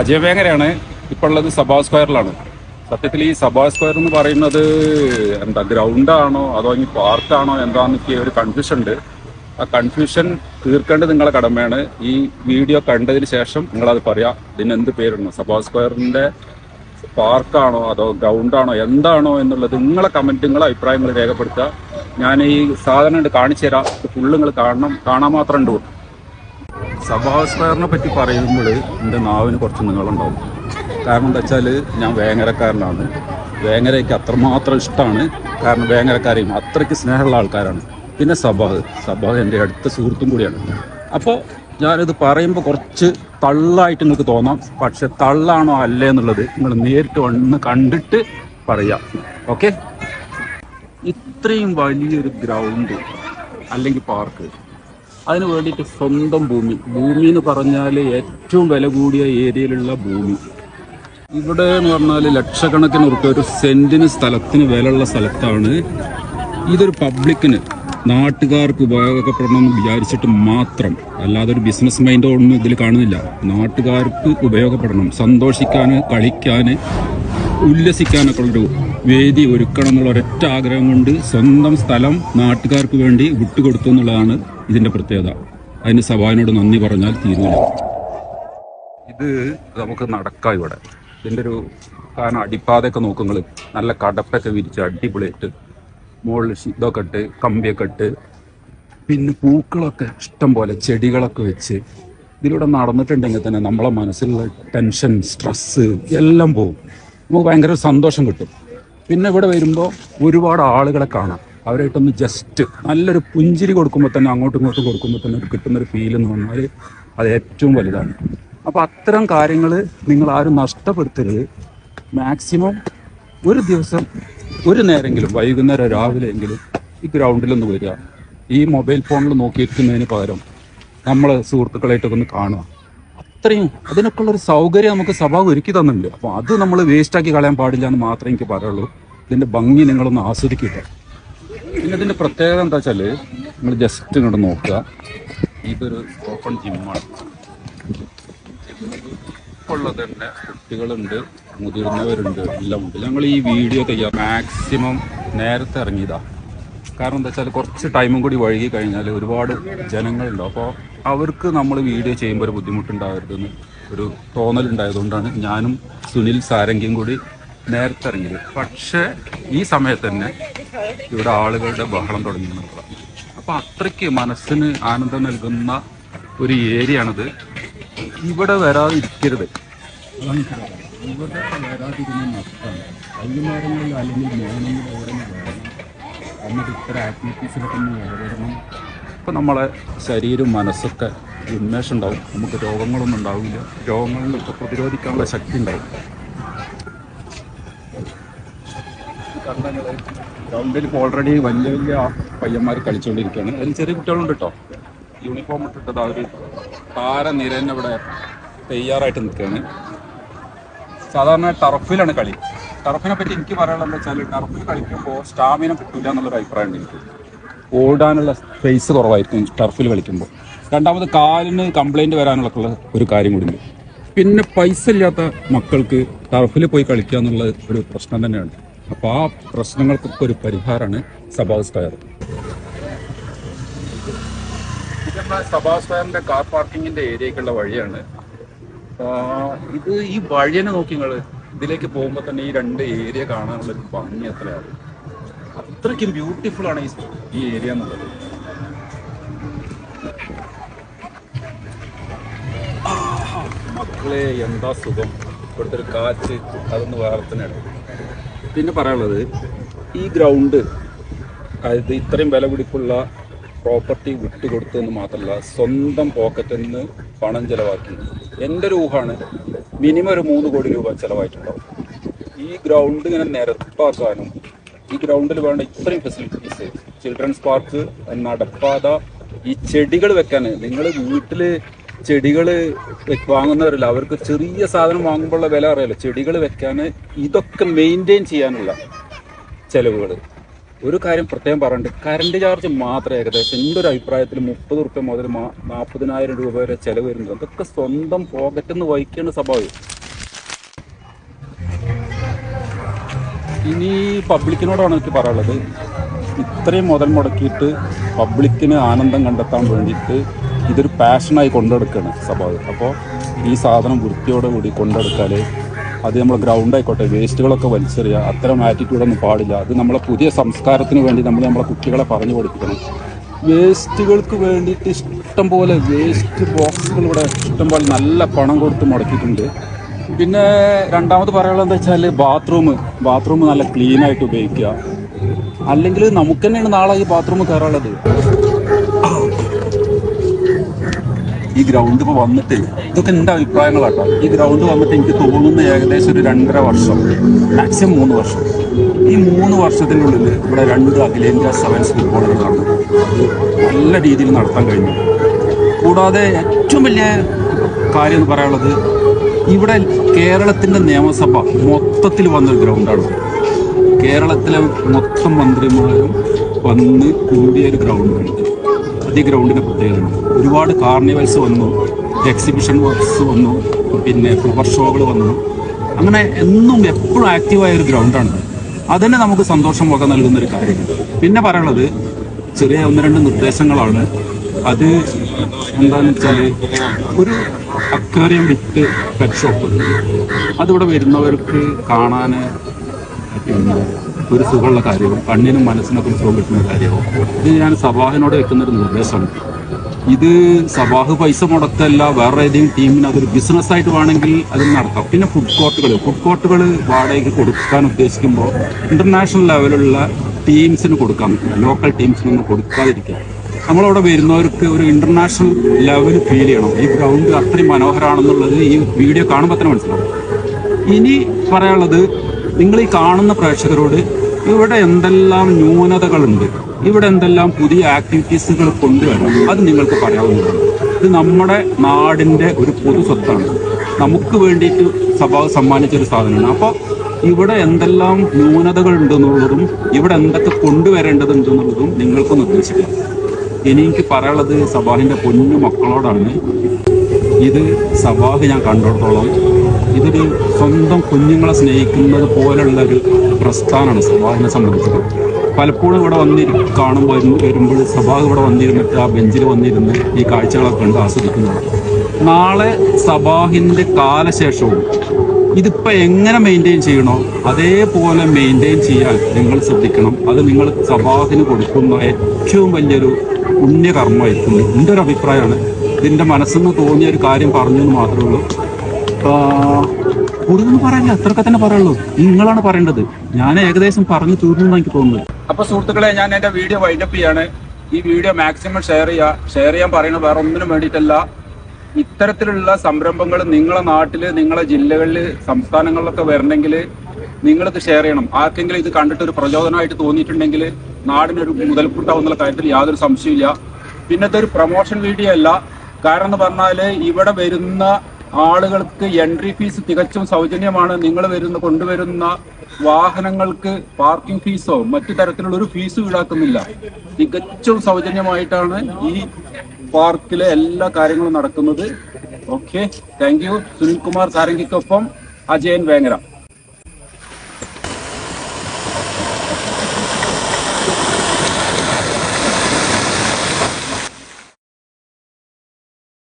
അജയ് വേങ്ങരയാണ്. ഇപ്പോൾ ഉള്ളത് സഭാ സ്ക്വയറിലാണ്. സത്യത്തിൽ ഈ സഭാ സ്ക്വയർ എന്ന് പറയുന്നത് എന്താ ഗ്രൗണ്ടാണോ അതോ ഇനി പാർക്കാണോ എന്താണെന്നൊക്കെ ഒരു കൺഫ്യൂഷൻ ഉണ്ട്. ആ കൺഫ്യൂഷൻ തീർക്കേണ്ടത് നിങ്ങളെ കടമയാണ്. ഈ വീഡിയോ കണ്ടതിന് ശേഷം നിങ്ങളത് പറയാം. ഇതിന് എന്ത് പേരിടണം? സഭാ സ്ക്വയറിന്റെ പാർക്കാണോ അതോ ഗ്രൗണ്ടാണോ എന്താണോ എന്നുള്ളത് നിങ്ങളെ കമന്റ് നിങ്ങളെ അഭിപ്രായങ്ങൾ രേഖപ്പെടുത്തുക. ഞാൻ ഈ സാധനം കാണിച്ചു തരാം ഫുള്ള് നിങ്ങൾ കാണണം. കാണാൻ മാത്രം ഉണ്ട് സഭാ സ്ക്വയറിനെ പറ്റി പറയുമ്പോൾ എന്റെ നാവിന് കുറച്ച് നീളുണ്ടാവും കാരണം എന്താ വെച്ചാൽ ഞാൻ വേങ്ങരക്കാരനാണ്. വേങ്ങരയ്ക്ക് അത്രമാത്രം ഇഷ്ടമാണ്. കാരണം വേങ്ങരക്കാരെയും അത്രയ്ക്ക് സ്നേഹമുള്ള ആൾക്കാരാണ്. പിന്നെ സബാഹ്. സബാഹ് എന്റെ അടുത്ത സുഹൃത്തും കൂടിയാണ്. അപ്പോൾ ഞാനിത് പറയുമ്പോൾ കുറച്ച് തള്ളായിട്ട് നിങ്ങൾക്ക് തോന്നാം. പക്ഷെ തള്ളാണോ അല്ലേ എന്നുള്ളത് നിങ്ങൾ നേരിട്ട് വന്ന് കണ്ടിട്ട് പറയാം. ഓക്കെ? ഇത്രയും വലിയൊരു ഗ്രൗണ്ട് അല്ലെങ്കിൽ പാർക്ക് അതിന് വേണ്ടിയിട്ട് സ്വന്തം ഭൂമി. ഭൂമി എന്ന് പറഞ്ഞാൽ ഏറ്റവും വില കൂടിയ ഏരിയയിലുള്ള ഭൂമി. ഇവിടെ എന്ന് പറഞ്ഞാൽ ലക്ഷക്കണക്കിന് ഉറുപ്പ്യ ഒരു സെന്റിന് സ്ഥലത്തിന് വിലയുള്ള സ്ഥലത്താണ്. ഇതൊരു പബ്ലിക്കിന് നാട്ടുകാർക്ക് ഉപയോഗപ്പെടണമെന്ന് വിചാരിച്ചിട്ട് മാത്രം. അല്ലാതെ ഒരു ബിസിനസ് മൈൻഡോ ഒന്നും ഇതിൽ കാണുന്നില്ല. നാട്ടുകാർക്ക് ഉപയോഗപ്പെടണം. സന്തോഷിക്കാൻ കളിക്കാൻ ഉല്ലസിക്കാനൊക്കെ ഉള്ളൊരു വേദി ഒരുക്കണം എന്നുള്ള ഒരൊറ്റ ആഗ്രഹം കൊണ്ട് സ്വന്തം സ്ഥലം നാട്ടുകാർക്ക് വേണ്ടി വിട്ടുകൊടുത്തു എന്നുള്ളതാണ് ഇതിന്റെ പ്രത്യേകത. അതിന് സവാനോട് നന്ദി പറഞ്ഞാൽ തീരുന്നില്ല ഇത് നമുക്ക് നടക്കാം ഇവിടെ. ഇതിന്റെ ഒരു കാരണം അടിപ്പാതയൊക്കെ നോക്കുങ്ങൾ നല്ല കടപ്പൊക്കെ വിരിച്ച് അടിപൊളിയിട്ട് മുകളിൽ ഇതൊക്കെ ഇട്ട് കമ്പിയൊക്കെ ഇട്ട്. പിന്നെ പൂക്കളൊക്കെ ഇഷ്ടം പോലെ ചെടികളൊക്കെ വെച്ച്. ഇതിലൂടെ നടന്നിട്ടുണ്ടെങ്കിൽ തന്നെ നമ്മളെ മനസ്സിലുള്ള ടെൻഷൻ സ്ട്രെസ് എല്ലാം പോകും. നമുക്ക് ഭയങ്കര സന്തോഷം കിട്ടും. പിന്നെ ഇവിടെ വരുമ്പോൾ ഒരുപാട് ആളുകളെ കാണാം. അവരായിട്ടൊന്ന് ജസ്റ്റ് നല്ലൊരു പുഞ്ചിരി കൊടുക്കുമ്പോൾ തന്നെ അങ്ങോട്ടും ഇങ്ങോട്ടും കൊടുക്കുമ്പോൾ തന്നെ കിട്ടുന്നൊരു ഫീൽ എന്ന് പറഞ്ഞാൽ അത് ഏറ്റവും വലുതാണ്. അപ്പോൾ അത്തരം കാര്യങ്ങൾ നിങ്ങൾ ആരും നഷ്ടപ്പെടുത്തരുത്. മാക്സിമം ഒരു ദിവസം ഒരു നേരമെങ്കിലും വൈകുന്നേരം രാവിലെ എങ്കിലും ഈ ഗ്രൗണ്ടിലൊന്ന് വരിക. ഈ മൊബൈൽ ഫോണിൽ നോക്കിയിരിക്കുന്നതിന് പകരം നമ്മൾ സുഹൃത്തുക്കളായിട്ടൊക്കെ ഒന്ന് കാണുക. അത്രയും ഒരു സൗകര്യം നമുക്ക് സഭ ഒരുക്കി തന്നിട്ടുണ്ട്. അപ്പോൾ അത് നമ്മൾ വേസ്റ്റാക്കി കളയാൻ പാടില്ല എന്ന് മാത്രമേ എനിക്ക് പറയുള്ളൂ ഇതിന്റെ ഭംഗി നിങ്ങളൊന്ന് ആസ്വദിക്കുക. പിന്നെ ഇതിന്റെ പ്രത്യേകത എന്താ വെച്ചാൽ നിങ്ങൾ ജസ്റ്റ് ഇങ്ങോട്ട് നോക്കുക. ഇതൊരു ഓപ്പൺ ജിമ്മാണ് ഉള്ളത് തന്നെ കുട്ടികളുണ്ട് മുതിർന്നവരുണ്ട് എല്ലാം ഉണ്ട്. ഞങ്ങൾ ഈ വീഡിയോ തയ്യാർ മാക്സിമം നേരത്തെ ഇറങ്ങിയതാ. കാരണം എന്താ വെച്ചാൽ കുറച്ച് ടൈമും കൂടി വഴുകി കഴിഞ്ഞാൽ ഒരുപാട് ജനങ്ങളുണ്ട്. അപ്പോൾ അവർക്ക് നമ്മൾ വീഡിയോ ചെയ്യുമ്പോൾ ഒരു ബുദ്ധിമുട്ടുണ്ടാകരുതെന്ന് ഒരു തോന്നലുണ്ടായതുകൊണ്ടാണ് ഞാനും സുനിൽ സാരംഗിയും കൂടി നേരത്തെ ഇറങ്ങിയത്. പക്ഷേ ഈ സമയത്ത് തന്നെ ഇവിടെ ആളുകളുടെ ബഹളം തുടങ്ങി അപ്പോൾ അത്രയ്ക്ക് മനസ്സിന് ആനന്ദം നൽകുന്ന ഒരു ഏരിയ ആണിത് ഇവിടെ വരാതിരിക്കരുത്. ഇവിടെ അപ്പം നമ്മളെ ശരീരവും മനസ്സൊക്കെ ഉന്മേഷം ഉണ്ടാവും നമുക്ക് രോഗങ്ങളൊന്നും ഉണ്ടാവില്ല. രോഗങ്ങളിലൊക്കെ പ്രതിരോധിക്കാനുള്ള ശക്തി ഉണ്ടാവും. ഗ്രൗണ്ടിൽ ഇപ്പോൾ ഓൾറെഡി വലിയ വലിയ പയ്യന്മാർ കളിച്ചുകൊണ്ടിരിക്കുകയാണ് അതിൽ ചെറിയ കുട്ടികളുണ്ട് കേട്ടോ യൂണിഫോം ഇട്ടിട്ടത് അവർ താരനിര തന്നെ ഇവിടെ തയ്യാറായിട്ട് നിൽക്കുകയാണ്. സാധാരണ ടർഫിലാണ് കളി. ടർഫിനെ പറ്റി എനിക്ക് പറയാനുള്ളത് വെച്ചാൽ ടർഫിൽ കളിക്കുമ്പോൾ സ്റ്റാമിന കിട്ടില്ല എന്നുള്ളൊരു അഭിപ്രായമുണ്ട് എനിക്ക്. ഓടാനുള്ള സ്പേസ് കുറവായിരിക്കും ടർഫിൽ കളിക്കുമ്പോൾ രണ്ടാമത് കാലിന് കംപ്ലൈന്റ് വരാനുള്ള ഒരു കാര്യം കൂടി പിന്നെ പൈസ ഇല്ലാത്ത മക്കൾക്ക് ടർഫിൽ പോയി കളിക്കുക എന്നുള്ള ഒരു പ്രശ്നം തന്നെയാണ് അപ്പോൾ ആ പ്രശ്നങ്ങൾക്കൊക്കെ ഒരു പരിഹാരമാണ് സഭാ സ്ക്വയർ. സഭാ സ്ക്വയറിന്റെ കാർ പാർക്കിങ്ങിന്റെ ഏരിയക്കുള്ള വഴിയാണ്. ഇത് ഈ വഴിയെ നോക്കി നിങ്ങൾ ഇതിലേക്ക് പോകുമ്പോൾ തന്നെ ഈ രണ്ട് ഏരിയ കാണാനുള്ള ഒരു ഭംഗി എത്രയാണ് അത്രയ്ക്കും ബ്യൂട്ടിഫുൾ ആണ് ഈ ഏരിയ എന്നുള്ളത്. മക്കളെ എന്താ സുഖം? ഇവിടുത്തെ ഒരു കാറ്റ് അതൊന്ന് വേറെ പിന്നെ പറയാനുള്ളത് ഈ ഗ്രൗണ്ട് അതായത് ഇത്രയും വില പിടിപ്പുള്ള പ്രോപ്പർട്ടി വിട്ടുകൊടുത്തു എന്ന് മാത്രമല്ല സ്വന്തം പോക്കറ്റിൽ നിന്ന് പണം ചിലവാക്കി. എന്റെ ഒരു ഊഹാണ് മിനിമം ഒരു മൂന്ന് കോടി രൂപ ചിലവായിട്ടുണ്ടാവും. ഈ ഗ്രൗണ്ട് ഇങ്ങനെ നിരപ്പാക്കാനും ഈ ഗ്രൗണ്ടിൽ വേണ്ട ഇത്രയും ഫെസിലിറ്റീസ് ചിൽഡ്രൻസ് പാർക്ക് നടപ്പാത ഈ ചെടികൾ വെക്കാൻ നിങ്ങൾ വീട്ടിൽ ചെടികൾ വാങ്ങുന്നവരല്ല അവർക്ക് ചെറിയ സാധനം വാങ്ങുമ്പോഴുള്ള വില അറിയാലോ. ചെടികൾ വെക്കാൻ ഇതൊക്കെ മെയിന്റെയിൻ ചെയ്യാനുള്ള ചിലവുകൾ ഒരു കാര്യം പ്രത്യേകം പറഞ്ഞിട്ട് കറണ്ട് ചാർജ് മാത്രമേ ഏകദേശം എന്റെ ഒരു അഭിപ്രായത്തിൽ മുപ്പത് റുപ്യ മുതൽ നാൽപ്പതിനായിരം രൂപ വരെ ചിലവ് വരുന്നത് അതൊക്കെ സ്വന്തം പോക്കറ്റിൽ നിന്ന് വഹിക്കേണ്ട സ്വഭാവം. ഇനി പബ്ലിക്കിനോടാണ് എനിക്ക് പറയാനുള്ളത്. ഇത്രയും മുതൽ മുടക്കിയിട്ട് പബ്ലിക്കിന് ആനന്ദം കണ്ടെത്താൻ വേണ്ടിയിട്ട് ഇതൊരു പാഷനായി കൊണ്ടെടുക്കുകയാണ് സഭ അപ്പോൾ ഈ സാധനം വൃത്തിയോടെ കൂടി കൊണ്ടെടുക്കാൽ അത് നമ്മൾ ഗ്രൗണ്ട് ആയിക്കോട്ടെ വേസ്റ്റുകളൊക്കെ വലിച്ചെറിയുക അത്തരം ആറ്റിറ്റ്യൂഡൊന്നും പാടില്ല. അത് നമ്മളെ പുതിയ സംസ്കാരത്തിന് വേണ്ടി നമ്മൾ നമ്മളെ കുട്ടികളെ പറഞ്ഞു പഠിപ്പിക്കണം. വേസ്റ്റുകൾക്ക് വേണ്ടിയിട്ട് ഇഷ്ടം പോലെ വേസ്റ്റ് ബോക്സുകൾ ഇവിടെ ഇഷ്ടം പോലെ നല്ല പണം കൊടുത്ത് മുടക്കിയിട്ടുണ്ട്. പിന്നെ രണ്ടാമത് പറയാനുള്ളത് എന്താ വെച്ചാൽ ബാത്റൂം ബാത്റൂം നല്ല ക്ലീനായിട്ട് ഉപയോഗിക്കുക. അല്ലെങ്കിൽ നമുക്ക് തന്നെയാണ് നാളെ ഈ ബാത്റൂം കയറാനുള്ളത് ഈ ഗ്രൗണ്ട് ഇപ്പോൾ വന്നിട്ട് ഇതൊക്കെ എന്റെ അഭിപ്രായങ്ങളാട്ടോ. ഈ ഗ്രൗണ്ട് വന്നിട്ട് എനിക്ക് തോന്നുന്ന ഏകദേശം ഒരു രണ്ടര വർഷം മാക്സിമം മൂന്ന് വർഷം. ഈ മൂന്ന് വർഷത്തിനുള്ളിൽ ഇവിടെ രണ്ട് അഖിലേന്ത്യാ സെവൻസ് ഫുട്ബോളുകൾ നടന്നു നല്ല രീതിയിൽ നടത്താൻ കഴിഞ്ഞു കൂടാതെ ഏറ്റവും വലിയ കാര്യം എന്ന് പറയാനുള്ളത് ഇവിടെ കേരളത്തിന്റെ നിയമസഭ മൊത്തത്തിൽ വന്നൊരു ഗ്രൗണ്ടാണ് കേരളത്തിലെ മൊത്തം മന്ത്രിമാരും വന്ന് കൂടിയ ഒരു ഗ്രൗണ്ടാണ് ഈ ഗ്രൗണ്ടിന്റെ പ്രത്യേകതയാണ് ഒരുപാട് കാർണിവൽസ് വന്നു എക്സിബിഷൻ വർക്ക്സ് വന്നു പിന്നെ ഫ്ലവർ ഷോകൾ വന്നു. അങ്ങനെ എന്നും എപ്പോഴും ആക്റ്റീവായ ഒരു ഗ്രൗണ്ടാണ് അതന്നെ നമുക്ക് സന്തോഷം ഒക്കെ നൽകുന്ന ഒരു കാര്യമാണ് പിന്നെ പറയുന്നത് ചെറിയ ഒന്ന് രണ്ട് നിർദ്ദേശങ്ങളാണ്. അത് എന്താണെന്ന് വെച്ചാൽ ഒരു അക്വേറിയം വിത്ത് പെറ്റ് ഷോപ്പ് അതിവിടെ വരുന്നവർക്ക് കാണാൻ ഒരു സുഖമുള്ള കാര്യവും കണ്ണിനും മനസ്സിനൊക്കെ സുഖം കിട്ടുന്ന കാര്യവും. ഇത് ഞാൻ സബാഹിനോട് വെക്കുന്ന ഒരു നിർദ്ദേശമാണ്. ഇത് സബാഹ് പൈസ മുടക്കല്ല വേറെ ഏതെങ്കിലും ടീമിന് അതൊരു ബിസിനസ് ആയിട്ട് വേണമെങ്കിൽ അത് നടത്താം. പിന്നെ ഫുഡ് കോർട്ടുകൾ ഫുഡ് കോർട്ടുകൾ വാടകയ്ക്ക് കൊടുക്കാൻ ഉദ്ദേശിക്കുമ്പോൾ ഇന്റർനാഷണൽ ലെവലുള്ള ടീംസിന് കൊടുക്കാൻ ലോക്കൽ ടീംസിനൊന്നും കൊടുക്കാതിരിക്കാം നമ്മളവിടെ വരുന്നവർക്ക് ഒരു ഇന്റർനാഷണൽ ലെവൽ ഫീൽ ചെയ്യണം. ഈ ഗ്രൗണ്ട് അത്രയും മനോഹരമാണെന്നുള്ളത് ഈ വീഡിയോ കാണുമ്പോൾ തന്നെ മനസ്സിലാവും. ഇനി പറയാനുള്ളത് നിങ്ങൾ ഈ കാണുന്ന പ്രേക്ഷകരോട് ഇവിടെ എന്തെല്ലാം ന്യൂനതകളുണ്ട് ഇവിടെ എന്തെല്ലാം പുതിയ ആക്ടിവിറ്റീസുകൾ കൊണ്ടുവരണം അത് നിങ്ങൾക്ക് പറയാവുന്നതാണ്. ഇത് നമ്മുടെ നാടിന്റെ ഒരു പൊതു സ്വത്താണ്. നമുക്ക് വേണ്ടിയിട്ട് സഭ സമ്മാനിച്ചൊരു സാധനമാണ്. അപ്പോൾ ഇവിടെ എന്തെല്ലാം ന്യൂനതകൾ ഉണ്ടെന്നുള്ളതും ഇവിടെ എന്തൊക്കെ കൊണ്ടുവരേണ്ടതുണ്ടെന്നുള്ളതും നിങ്ങൾക്ക് നിർദ്ദേശിക്കാം. ഇനി എനിക്ക് പറയാനുള്ളത് സബാഹിന്റെ പൊന്നു മക്കളോടാണ്. ഇത് സബാഹ് ഞാൻ കണ്ടിടത്തോളം ഇതൊരു സ്വന്തം കുഞ്ഞുങ്ങളെ സ്നേഹിക്കുന്നത് പോലുള്ള ഒരു പ്രസ്ഥാനമാണ് സഭാഹിനെ സംബന്ധിച്ചത് പലപ്പോഴും ഇവിടെ വന്നിരി കാണുമ്പോൾ വരുമ്പോൾ സഭാഹ് ഇവിടെ വന്നിരുന്നിട്ട് ആ ബെഞ്ചിൽ വന്നിരുന്ന് ഈ കാഴ്ചകളൊക്കെ ഉണ്ട് ആസ്വദിക്കുന്നതാണ്. നാളെ സഭാഹിന്റെ കാലശേഷവും ഇതിപ്പോൾ എങ്ങനെ മെയിന്റെയിൻ ചെയ്യണോ അതേപോലെ മെയിന്റെയിൻ ചെയ്യാൻ നിങ്ങൾ ശ്രദ്ധിക്കണം. അത് നിങ്ങൾ സഭാഹിന് കൊടുക്കുന്ന ഏറ്റവും വലിയൊരു പുണ്യകർമ്മമായിരിക്കും. എന്റെ ഒരു അഭിപ്രായമാണ്. ഇതിന്റെ മനസ്സിന്ന് തോന്നിയ ഒരു കാര്യം പറഞ്ഞു എന്ന് മാത്രമേ ഉള്ളൂ. കൂടുതലൊന്നും പറയാനില്ല. അത്രയൊക്കെ തന്നെ പറയുള്ളൂ. നിങ്ങളാണ് പറയേണ്ടത്. ഞാൻ ഏകദേശം പറഞ്ഞു തീർന്നു എനിക്ക് തോന്നുന്നത്. അപ്പൊ സുഹൃത്തുക്കളെ ഞാൻ എന്റെ വീഡിയോ വൈൻഡപ്പ് ചെയ്യാണ്. ഈ വീഡിയോ മാക്സിമം ഷെയർ ചെയ്യുക ഷെയർ ചെയ്യാൻ പറയുന്നത് വേറെ ഒന്നിനും വേണ്ടിയിട്ടല്ല. ഇത്തരത്തിലുള്ള സംരംഭങ്ങൾ നിങ്ങളെ നാട്ടിൽ നിങ്ങളെ ജില്ലകളിൽ സംസ്ഥാനങ്ങളിലൊക്കെ വരണമെങ്കിൽ നിങ്ങളിത് ഷെയർ ചെയ്യണം. ആർക്കെങ്കിലും ഇത് കണ്ടിട്ട് ഒരു പ്രചോദനമായിട്ട് തോന്നിയിട്ടുണ്ടെങ്കിൽ നാടിനൊരു മുതൽക്കൂട്ടാവുന്ന കാര്യത്തിൽ യാതൊരു സംശയമില്ല പിന്നത്തെ ഒരു പ്രൊമോഷൻ വീഡിയോ അല്ല. കാരണം എന്ന് പറഞ്ഞാൽ ഇവിടെ വരുന്ന ആളുകൾക്ക് എൻട്രി ഫീസ് തികച്ചും സൗജന്യമാണ്. നിങ്ങൾ വരുന്ന കൊണ്ടുവരുന്ന വാഹനങ്ങൾക്ക് പാർക്കിംഗ് ഫീസോ മറ്റു തരത്തിലുള്ള ഒരു ഫീസും ഈടാക്കുന്നില്ല. തികച്ചും സൗജന്യമായിട്ടാണ് ഈ പാർക്കിലെ എല്ലാ കാര്യങ്ങളും നടക്കുന്നത്. ഓക്കെ താങ്ക് യു സുനിൽകുമാർ സാരംഗിക്കൊപ്പം അജയൻ വേങ്ങര.